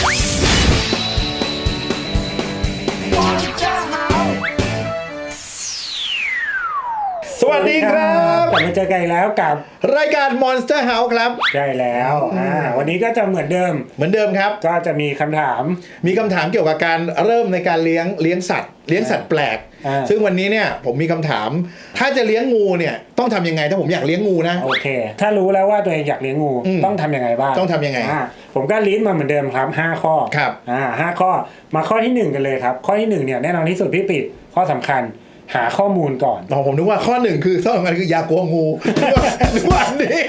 สวัสดีครับ กลับมาเจอกันอีกแล้วกับรายการ Monster House ครับ ใช่แล้วอ่าวันนี้ก็จะเหมือนเดิม เหมือนเดิมครับ ก็จะมีคำถาม มีคำถามเกี่ยวกับการเริ่มในการเลี้ยงเลี้ยงสัตว์ เลี้ยงสัตว์แปลก อ่า ซึ่งวันนี้เนี่ยผมมีคำถาม ถ้าจะเลี้ยงงูเนี่ยต้องทำยังไงถ้าผมอยากเลี้ยงงูนะ โอเค ถ้ารู้แล้วว่าตัวเองอยากเลี้ยงงูอืมต้องทำยังไงบ้างต้องทำยังไงาผมก็ลิสต์มาเหมือนเดิมครับ 5 ข้อครับอ่าห้าข้อมาข้อที่ 1 กันเลยครับ ข้อที่ 1 เนี่ยแน่นอนที่สุดพี่ปิดข้อสำคัญ หาข้อมูลก่อนอ๋อผมนึกว่าข้อหนึ่งคือต้องกันคืออย่ากลัวงูนึกว่าอันนี้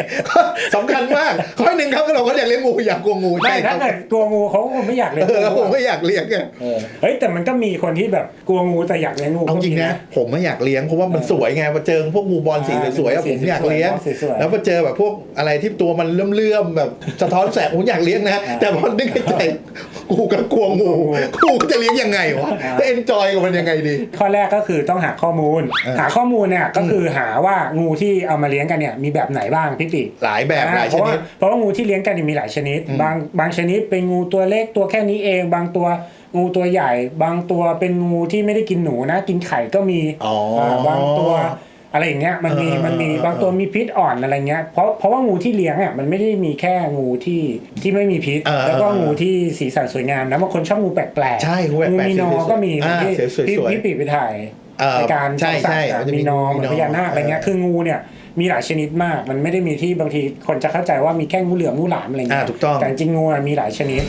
สำคัญมาก ข้อหนึ่งครับเราก็อยากเลี้ยงงูอย่ากลัวงูไม่ใช่คถ้ารับเกิดกลัวงูเขาก็คงไม่อยากเลี้ยงเอองูผมไม่อยากเลี้ยงไงเออเฮ้ยแต่มันก็มีคนที่แบบกลัวงูแต่อยากเลี้ยงงูเอาจริงก็มีนะผมไม่อยากเลี้ยงเพราะว่ามันสวยไงพอเจอพวกงูบอลสีอ่าสวยๆอะสีผมอยากเลี้ยงสวยๆแล้วพอเจอแบบพวกอะไรที่ตัวมันเลื่อมๆแบบสะท้อนแสงผมอยากเลี้ยงนะอ่าแต่พอนึกในใจกูก็กลัวงูกูจะเลี้ยงยังไงวะอ่าจะเอนจอยกับมันยังไงดี ข้อแรกก็คือต้องหาข้อมูล เออ หาข้อมูลเนี่ยก็คือหาว่างูที่เอามาเลี้ยงกันเนี่ยมีแบบไหนบ้างพี่ติหลายแบบหลายเพชราะว่านิดเพราะว่างูที่เลี้ยงกันเนี่ยมีหลายชนิด อืม บางบางชนิดเป็นงูตัวเล็กตัวแค่นี้เอง บางตัวงูตัวใหญ่ บางตัวเป็นงูที่ไม่ได้กินหนูนะ กินไข่ก็มีอ๋ออ่าบางตัวอะไรอย่างเงี้ยมันมีเออมันมีเออ บางตัวมีพิษอ่อนอะไรเงี้ยเพราะเพราะว่างูที่เลี้ยงอะมันไม่ได้มีแค่งูที่ที่ไม่มีพิษ เออแล้วก็เอองูที่สีสันสวยงามนะบางคนชอบงูแปลกๆใช่งูแปลกๆงูมีนอสวยๆก็มีอ่าที่สวยๆ พี่สวยๆพี่ปีไปถ่ายเอ่อ ในการใช่ส่องสัตใช่ว์อะมันจะมีมีนอมีเหมือนนอพญานาคอะไรเงี้ยเออคืองูเนี่ยมีหลายชนิดมาก มันไม่ได้มีที่บางทีคนจะเข้าใจว่ามีแค่งูเหลือมงูหลามอะไรเงี้อ่ายถูกต้องแต่จริงๆงูอะมีหลายชนิด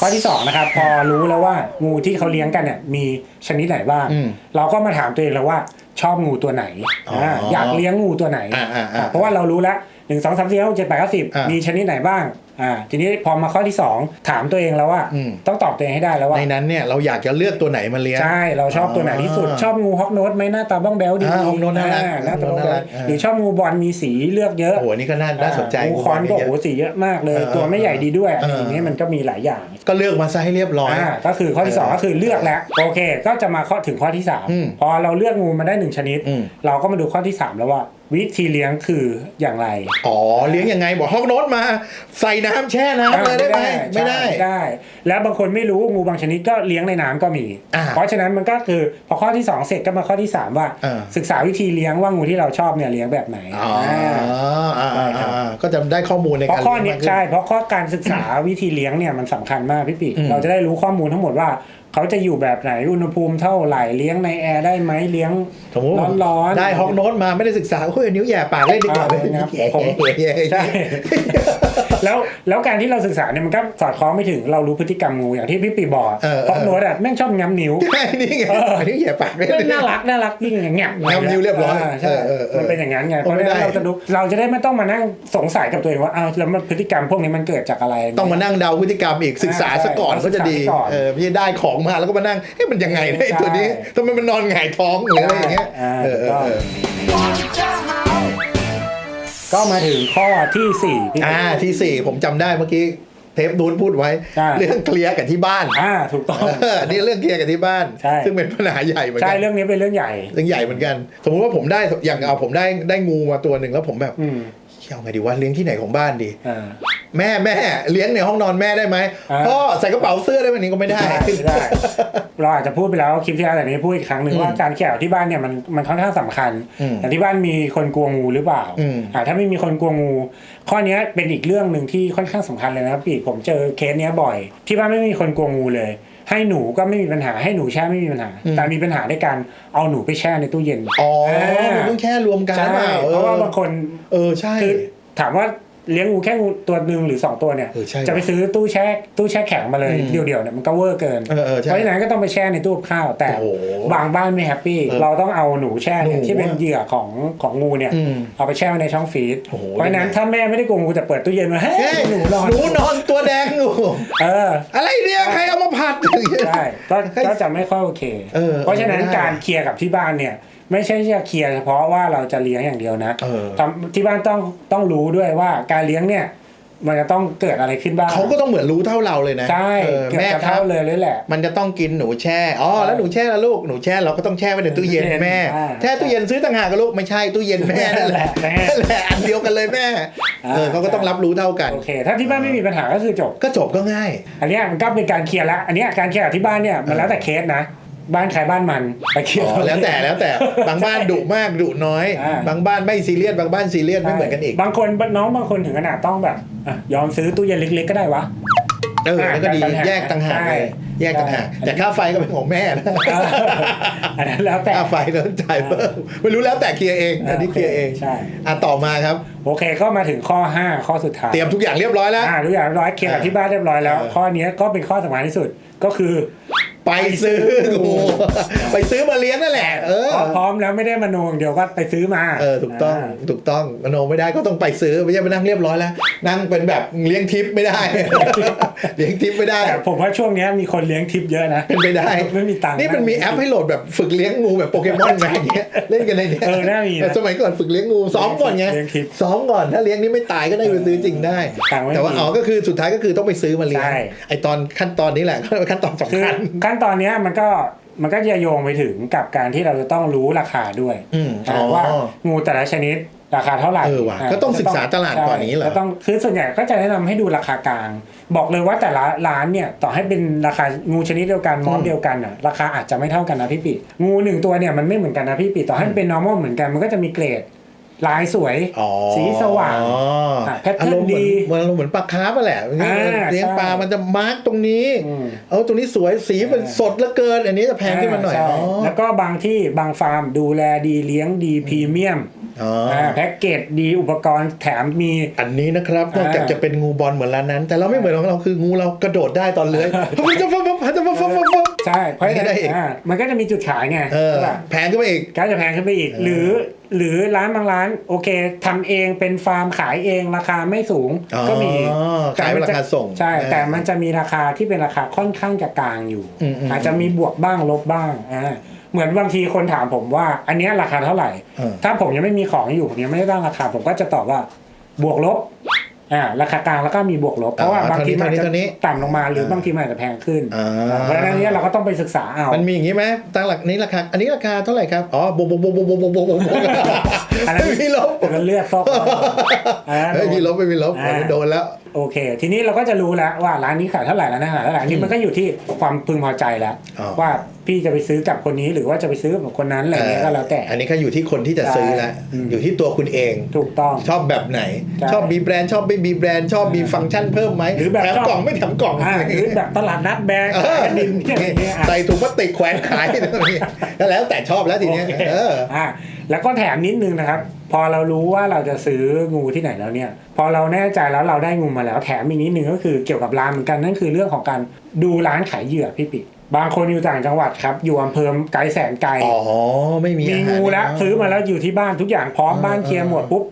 ข้อที่สองนะครับพอรู้แล้วว่างูที่เขาเลี้ยงกันเนี่ยมีชนิดไหนบ้างอืมเราก็มาถามตัวเองแล้วว่าชอบงูตัวไหนอ๋ออ่าอยากเลี้ยงงูตัวไหนอ่าอ่าอ่าเพราะว่าเรารู้แล้วหนึ่งสองสามสี่ห้าหกเจ็ดแปดเก้าสิบอ่ามีมีชนิดไหนบ้าง อ่าทีนี้พอมาข้อที่สองถามตัวเองแล้วว่าอืมต้องตอบตัวเองให้ได้แล้วว่าในนั้นเนี่ยเราอยากจะเลือกตัวไหนมาเลี้ยงใช่เราชอบตัวไหนที่สุดอ่าชอบงูฮอกโนสไหมหน้าตาบ้องแบ๊วดีอ่าฮอกโนสน่ารักอ่หน้าตาบ้องน่าแบ๊รัวกอ่าหรือชอบงูบอลมีสีเลือกเยอะโอ้โหนี่ก็น่าน่าสนใจงูคอนก็โอ้โหสีเยอะมากเลยเออตัวไม่ใหญ่ดีด้วยอะไรเออออย่างเงี้ยมันก็มีหลายอย่าง ก็เลือกมาซะให้เรียบร้อยอ่าก็คือข้อที่สองเออก็คือเลือกแล้วโอเค ก็จะมาข้อถึงข้อที่สามอืมพอเราเลือกงูมาได้หนึ่งชนิดอืมเราก็มาดูข้อที่สามแล้วว่า วิธีเลี้ยงคืออย่างไร อ๋อ เลี้ยงยังไง บอกฮอกโนสมา ใส่น้ำแช่น้ำเลยได้ไหมไม่ได้ใช่ไม่ได้ แล้วบางคนไม่รู้งูบางชนิดก็เลี้ยงในน้ำก็มีอ่าเพราะฉะนั้นมันก็คือพอข้อที่ 2 เสร็จก็มาข้อที่ 3 ว่าเออศึกษาวิธีเลี้ยงว่างูที่เราชอบเนี่ยเลี้ยงแบบไหนอ๋ออ่าอ่าใช่ครับอ่าก็จะได้ข้อมูลในเพการราะข้อเลี้นี้ยงมากขึ้นใช่เพราะข้อการศึกษาวิธีเลี้ยงเนี่ยมันสำคัญมากพี่ปีอืมเราจะได้รู้ข้อมูลทั้งหมดว่าเขาจะอยู่แบบไหนอุณหภูมิเท่าไหร่เลี้ยงในแอร์ได้ไหมเลี้ยงสมมติว่าผมร้อนๆได้ฮอกโนสมาไม่ได้ศึกษาโอ้ยนิ้วแหย่ปากเล่นดีกว่าอ่านะครับแย่ผมแย่แย่แย่ใช่ แล้วแล้วการที่เราศึกษาเนี่ยมันก็สอดคล้องไปถึงเรารู้พฤติกรรมงูอย่างที่พี่ปีบอกเออเออเพราะโน้ตอะแม่งชอบง้ำนิ้วใช่นี่ไงเออนิ้วแหย่ปากเล่นเฮ้ยน่ารักน่ารักยิ่งอย่างเงี้ยง้ำนิ้วเรียบร้อยาใช่เออเออเออมันเป็นอย่างนั้นไงเพราะไม่ฉะได้นั้นเราจะดูเราจะได้ไม่ต้องมานั่งสงสัยกับตัวเองว่าอ้าวแล้วมันพฤติกรรมพวกนี้มันเกิดจากอะไร ต้องมานั่งเดาพฤติกรรมอีกศึกษาซะก่อนใช่ก็จะดีศึกษาก่อนเออไม่ใช่ได้ของมาแล้วก็มานั่งเฮ้ยมันยังไงเนี่ยไอ้ตัวนี้ใช่ทำไมมันนอนหงายท้องหรืออะไรอย่างเงี้ยอ่าเออเออเออ ก็มาถึงข้อที่สี่พี่ อ่าที่สี่ผมจำได้เมื่อกี้เทปนูนพูดไว้ ใช่ เรื่องเคลียร์กับที่บ้านอ่าถูกต้อง เออนี่เรื่องเคลียร์กับที่บ้าน ใช่ ซึ่งเป็นปัญหาใหญ่เหมือนใช่กันเรื่องนี้เป็นเรื่องใหญ่ เรื่องใหญ่เหมือนกัน สมมติว่าผมได้อย่างเอาผมได้ได้งูมาตัวหนึ่งแล้วผมแบบอืมเอาไงดีว่าเลี้ยงที่ไหนของบ้านดี อ่า แม่แม่เลี้ยงในห้องนอนแม่ได้ไหมอ่าพ่อใส่กระเป๋าเสื้อได้ไหมนี่ก็ไม่ได้ ไม่ได้ เราอาจจะพูดไปแล้วคลิปที่แล้วแต่นี้พูดอีกครั้งหนึ่งอืมว่าการแข่วที่บ้านเนี่ยมันมันค่อนข้างสำคัญอืมแต่ที่บ้านมีคนกลัวงูหรือเปล่าอืม อ่าถ้าไม่มีคนกลัวงู ข้อเนี้ยเป็นอีกเรื่องหนึ่งที่ค่อนข้างสำคัญเลยนะครับพี่ผมเจอเคสเนี้ยบ่อย ที่บ้านไม่มีคนกลัวงูเลย ให้หนูก็ไม่มีปัญหาให้หนูแช่ไม่มีปัญหา แต่มีปัญหาด้วยการเอาหนูไปแช่ในตู้เย็นอ๋ออ่ามันต้องแค่รวมกันใช่เปล่าเพราะว่าบางคน เออใช่ คือถามว่า เลี้ยงงูแค่งูตัวหนึ่งหรือสองตัวเนี่ยเออใช่จะไปซื้อตู้แช่ตู้แช่แข็งมาเลยอืมเดี่ยวๆเนี่ยมันก็เวอร์เกินเออเออใช่เพราะฉะนั้นก็ต้องไปแช่ในตู้กับข้าวแต่โอ้โหบางบ้านไม่แฮปปี้เออเราต้องเอาหนูแช่เนี่ยหนูที่เป็นเหยื่อของของงูเนี่ยอืมเอาไปแช่ไว้ในช่องฟรีซโอ้โหเพราะฉะนั้นถ้าแม่ไม่ได้กลัวงูแต่เปิดตู้เย็นมาเฮ้ยเฮ้ยหนูนอนหนูนอนตัวแดงอยู่เออ อะไรเนี่ยใครเอามาผัดใช่ก็ก็จะไม่ค่อยโอเค เออเพราะฉะนั้นไม่ได้ การเคลียร์กับที่บ้านเนี่ย ไม่ใช่จะเคลียร์เฉพาะว่าเราจะเลี้ยงอย่างเดียวนะเออทำที่บ้านต้องต้องรู้ด้วยว่าการเลี้ยงเนี่ย มันจะต้องเกิดอะไรขึ้นบ้างเขาก็ต้องเหมือนรู้เท่าเราเลยนะใช่เออเกือบแม่จะครัเท่าบเลยเลยแหละ มันจะต้องกินหนูแช่อ๋อแล้วหนูแช่ละลูกหนูแช่เราก็ต้องแช่ไว้ในตู้เย็นตู้เย็นแม่อ่าแช่ตู้เย็นซื้อต่างหากกับลูกไม่ใช่ตู้เย็นแม่นั่นแหละแม่นั่นแหละอันเดียวกันเลยแม่อ่าเออเขาก็ต้องรับรู้เท่ากันโอเค ถ้าที่บ้านไม่มีปัญหาก็คือจบก็จบก็ง่าย อันเนี้ยมันก็เป็นการเคลียร์ละอันเนี้ยการเคลียร์กับที่บ้านเนี่ยมันแล้วแต่เคสนะ บ้านใครบ้านมันไปเคลียร์อ๋อแล้วแต่แล้วแต่บางบ้านดุมากดุน้อย อ่า บางบ้านไม่ซีเรียสบางบ้านซีเรียสไม่เหมือนกันอีกบางคนน้องบางคนถึงขนาดต้องแบบอะยอมซื้อตู้เย็นเล็ก ๆ ก็ได้วะ เออแล้วก็ดีต่างหากแยกต่างหากเลยใช่แยกต่างหากใช่ แต่ค่าไฟก็เป็นของแม่นะอันนั้นแล้วแต่ ค่าไฟต้องจ่ายเพิ่มไม่รู้แล้วแต่เคลียร์เองอันนี้เคลียร์เองใช่ อะต่อมาครับ โอเคก็มาถึงข้อ 5 ข้อสุดท้ายเตรียมทุกอย่างเรียบร้อยแล้ว อ่าทุกอย่างเรียบร้อยเคลียร์กับที่บ้านเรียบร้อยแล้ว เออ ข้อเนี้ยก็เป็นข้อสำคัญที่สุดก็คือ ไปซื้องูไปซื้อมาเลี้ยงนั่นแหละ เออพอพร้อมแล้วไม่ได้มาโนอย่างเดียวก็ไปซื้อมาเออถูกต้องาถูกต้องมโนไม่ได้ก็ต้องไปซื้อไม่ใช่ไปนั่งเรียบร้อยแล้ว นั่งเป็นแบบเลี้ยงทิปไม่ได้ เลี้ยงทิปไม่ได้แต่ผมว่าช่วงเนี้ยมีคนเลี้ยงทิปเยอะนะเป็นไปได้ไม่มีตังค์นี่มันมีแอปให้โหลดแบบฝึกเลี้ยงงูแบบโปเกมอนอะไรอย่างเงี้ยเล่นกันในเนี้ยเออน่ามีนะแต่สมัยก่อนฝึกเลี้ยงงูซ้อมก่อนไงเลี้ยงทิปซ้อมก่อนถ้าเลี้ยงนี่ไม่ตายก็ได้ไปซื้อจริงได้ตังค์ไม่มีแต่ว่าอ๋อก็คือสุดท้ายก็คือต้องไปซื้อมาเลี้ยงใช่ไอตอนขั้นตอนนี้แหละขั้นตอนคือสำคัญขั้นตอนเนี้ยมันก็มันก็จะโยงไปถึงกับการที่เราจะต้องรู้ราคาด้วยอืมอ่าอ๋อว่างูแต่ละชนิดราคาเท่าไหร่เออว่ะก็ต้องศึกษาตลาดก่อนนี้เหรอก็ต้องคือส่วนใหญ่ก็จะแนะนำให้ดูราคากลาง บอกเลยว่าแต่ละร้านเนี่ยต่อให้เป็นราคางูชนิดเดียวกันมอสเดียวกันอะราคาอาจจะไม่เท่ากันนะพี่ปิงูหนึ่งตัวเนี่ยมันไม่เหมือนกันนะพี่ปิต่อให้มันเป็น normal เหมือนกันมันก็จะมีเกรด ลายสวยอ๋อสีสว่างอ๋ออะ pattern อารมณ์เหมือนดีเหมือนอารมณ์เหมือนปลาคาร์ฟอะแหละอ่าเลี้ยงใช่ปลามันจะมาร์กตรงนี้อืมเอาตรงนี้สวยสีมันสดเหลือเกิน อันนี้จะแพงขึ้นมาหน่อยใช่อ๋อแล้วก็บางที่บางฟาร์มดูแลดีเลี้ยงดีพรีเมียมอ๋อออ่าแพ็กเกจดีอุปกรณ์แถมมี อันนี้นะครับนอกจากอ่าจะเป็นงูบอลเหมือนร้านนั้น แต่เราไม่เหมือนของเราคืองูเรากระโดดได้ตอนเลื้อยพับจะฟับพับจะฟับฟับฟับฟับใช่เพราะฉะไม่นั้นได้อีกอ่ามันก็จะมีจุดขายไงเออใช่ปะแพงขึ้นไปอีกก็จะแพงขึ้นไปอีก หรือ หรือร้านบางร้านโอเคทำเองเป็นฟาร์มขายเองราคาไม่สูงอ๋อก็มีขายเป็นราคาส่ง ใช่อ่าแต่มันจะมีราคาที่เป็นราคาค่อนข้างจะกลางอยู่อืมอืมอาจจะมีบวกบ้างลบบ้างอ่าเหมือนบางทีคนถามผมว่า อันเนี้ยราคาเท่าไหร่เออถ้าผมยังไม่มีของอยู่ผมยังไม่ได้ตั้งราคา ผมก็จะตอบว่า บวกลบ อ่าราคากลางแล้วก็มีบวกลบเพราะว่าอ่าบางทีมันอาจจะเท่านี้ต่ำลงมาหรือบางทีมันอาจจะแพงขึ้นอ่าเพราะฉะนั้นเนี้ยเราก็ต้องไปศึกษาเอามันมีอย่างนี้ไหมตั้งหลักนี้ราคาอันนี้ราคาเท่าไหร่ครับอ๋อบวกบวกบวกบวกบวกบวกบวกบวกบวกอันนั้นไม่มีลบมันเลือดซอกอันนั้นไม่มีลบไม่มีลบอ่าอันนี้โดนแล้วโอเค ทีนี้เราก็จะรู้แล้วว่าร้านนี้ขายเท่าไหร่ร้านนั้นขายเท่าไหร่อันนี่มันก็อยู่ที่ความพึงพอใจแล้วอ๋อว่า พี่จะไปซื้อกับคนนี้หรือว่าจะไปซื้อกับคนนั้นอะไรเงี้ยก็แล้วแต่ อันนี้ก็อยู่ที่คนที่จะซื้อแล้วอืมอยู่ที่ตัวคุณเองถูกต้องชอบแบบไหนใช่ชอบมีแบรนด์ชอบไม่มีแบรนด์ชอบมีฟังก์ชันเพิ่มไหมหรือแบบแถมชอบกล่องไม่แถมกล่องอ่าหรือแบบตลาดนัดแบงเออดินเนี่ยอะไรเงี้ยอะใส่ถุงพลาสติกแขวนขายตรงนี้ก็แล้วแต่ชอบแล้วทีเนี้ยโอเคเอออ่าแล้วก็แถมนิดนึงนะครับ พอเรารู้ว่าเราจะซื้องูที่ไหนแล้วเนี่ย พอเราแน่ใจแล้วเราได้งูมาแล้ว แถมอีกนิดนึงก็คือเกี่ยวกับร้านเหมือนกันนั่นคือเรื่องของการดูร้านขายเหยื่อพี่ปิ บางคนอยู่ต่างจังหวัดครับ อยู่อำเภอไกลแสนไกลอ๋อไม่มีมีอาหารงูแล้วเนะซื้อมาแล้วอยู่ที่บ้านทุกอย่างพร้อมบ้านเคลียร์หมดปุ๊บ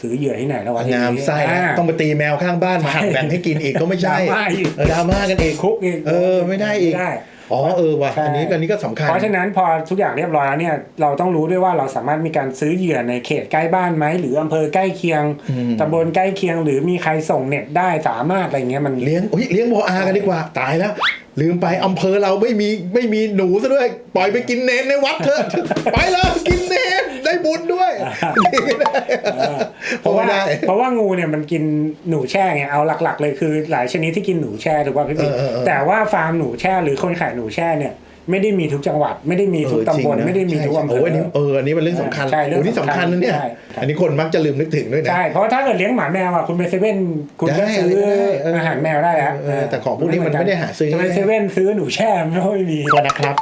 ซื้อเหยื่อที่ไหนแล้ววะทีงามนี้ไส้นะอ่าต้องไปตีแมวข้างบ้านมาหักแบ่งให้กินอีกก็ไม่ใช่ดราม่าอีกเออดราม่ากันอีกคุกอีกเออไม่ได้อีกม่ได้อ๋อเออว่ะใช่อันนี้อันนี้ก็สำคัญ เพราะฉะนั้นพอทุกอย่างเรียบร้อยแล้วเนี่ยเราต้องรู้ด้วยว่าเราสามารถมีการซื้อเหยื่อในเขตใกล้บ้านไหมหรืออำเภอใกล้เคียงอืมตำบลใกล้เคียง หรือมีใครส่งเน็ตได้สามารถอะไรเงี้ยมันเลี้ยงโอ้ยเลี้ยงบออากันดีกว่าตายแล้ว ลืมไปอำเภอเราไม่มีไม่มีหนูซะด้วย ปล่อยไปกินเนนในวัดเถอะไปเลยกินเนนได้บุญด้วยไม่ได้เพราะว่าไม่ได้เพราะว่างูเนี่ยมันกินหนูแช่ไงเอาหลัก ๆ เลยคือ หลายชนิดที่กินหนูแช่ถูกป่ะพี่ปิ๊กเออเออเออแต่ว่าฟาร์มหนูแช่หรือคนขายหนูแช่เนี่ย ไม่ได้มีทุกจังหวัด ไม่ได้มีทุกตำบลเออจริงนะไม่ได้มีทุกอำเภโอ้อยอันนี้เอออันนี้เป็นเรื่องสำคัญใช่เรื่องโอ้นี่สำคัญนะเนี่ยใช่อันนี้คนมักจะลืมนึกถึงด้วยนะใช่เพราะว่าถ้าเกิดเลี้ยงหมาแมวอะคุณไปเซเว่นคุณก็ได้ซื้อได้เออออาหารแมวได้แล้วเออแต่ของพวกนี้มันไม่ได้หาซื้อจะไปเซเว่นซื้อหนูแช่ไม่ค่อยมีโทษนะครับ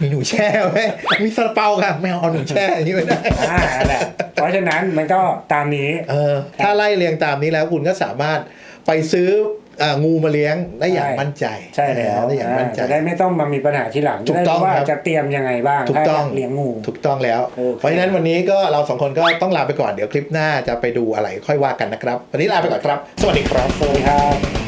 มีหนูแช่ไหมมีซาลาเปาค่ะแมวเอาหนูแช่อย่างนี้ไม่ได้อ่านั่นแหละเพราะฉะนั้นมันก็ตามนี้เออถ้าไล่เรียงตามนี้แล้วคุณก็สามารถไปซื้ออ่า งูมาเลี้ยงได้อย่างใช่มั่นใจใช่แล้วได้อย่างมั่นใจจะได้ไม่ต้องมามีปัญหาที่หลังถูกต้องจะได้รู้ว่าครับจะเตรียมยังไงบ้างถูกต้องถ้าอยาเลี้ยงงูถูกต้องแล้วโอเคเพราะฉะนั้นวันนี้ก็เราสองคนก็ต้องลาไปก่อนเดี๋ยวคลิปหน้าจะไปดูอะไรค่อยว่ากันนะครับ วันนี้ลาไปก่อนครับ สวัสดีครับสวัสดีครับ